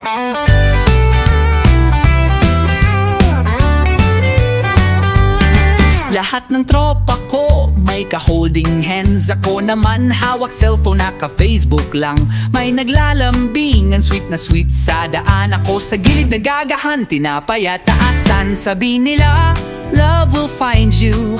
Lahat ng tropa ko may ka-holding hands. Ako naman hawak cellphone naka-Facebook lang. May naglalambing ang sweet na sweet sa daan. Ako sa gilid nagagahan tinapay at taasan Sabi nila, love will find you.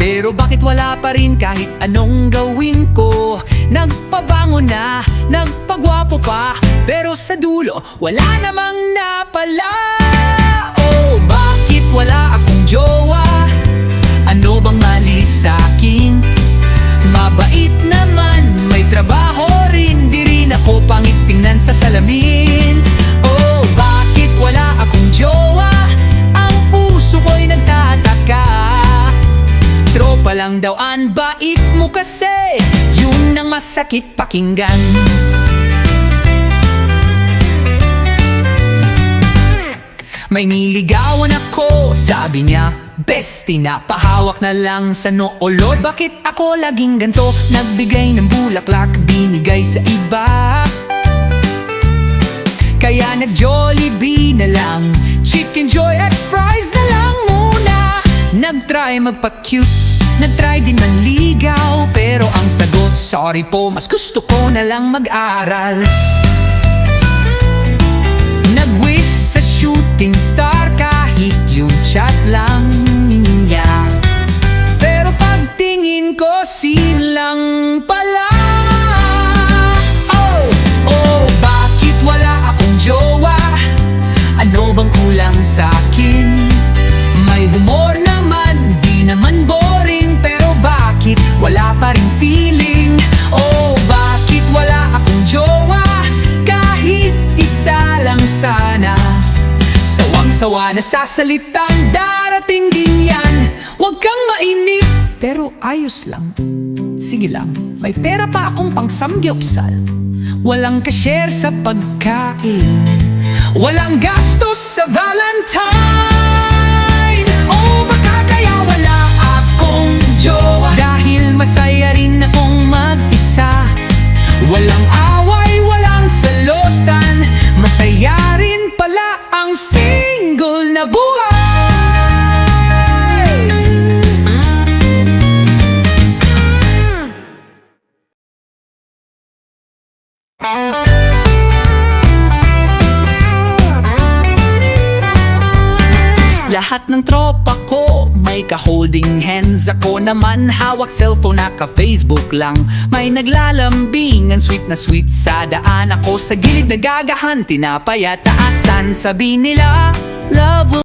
Pero bakit wala pa rin kahit anong gawin ko Nagpabango na, nagpagwapo pa Pero sa dulo, wala namang napala Oh, bakit wala akong jowa? Ano bang mali sa akin? Mabait naman, may trabaho rin Di rin ako pangit tingnan sa salamin Tropa lang daw ang bait mo kasi. Yun ang masakit pakinggan. May niligawan ako, sabi niya Bestie na pahawak na lang sa noolod Bakit ako laging ganto? Nagbigay ng bulaklak, binigay sa iba. Kaya nag-Jollibee na lang Chicken Joy at fries na lang muna. Nag-try magpa-cute Nag-try din manligaw Pero ang sagot, sorry po Mas gusto ko na lang mag-aral Sawang-sawa na sa salitang darating din yan. Huwag kang mainip. Pero ayos lang. Sige lang, may pera pa akong pang samgyupsal Walang kashare sa pagkain. Walang gastos sa Valentine Lahat ng tropa ko. May ka-holding hands Ako naman. Hawak cellphone naka-Facebook lang. May naglalambing ang sweet na sweet sa daan Ako. Sa gilid nagagahan tinapay taasan Sabi nila, love will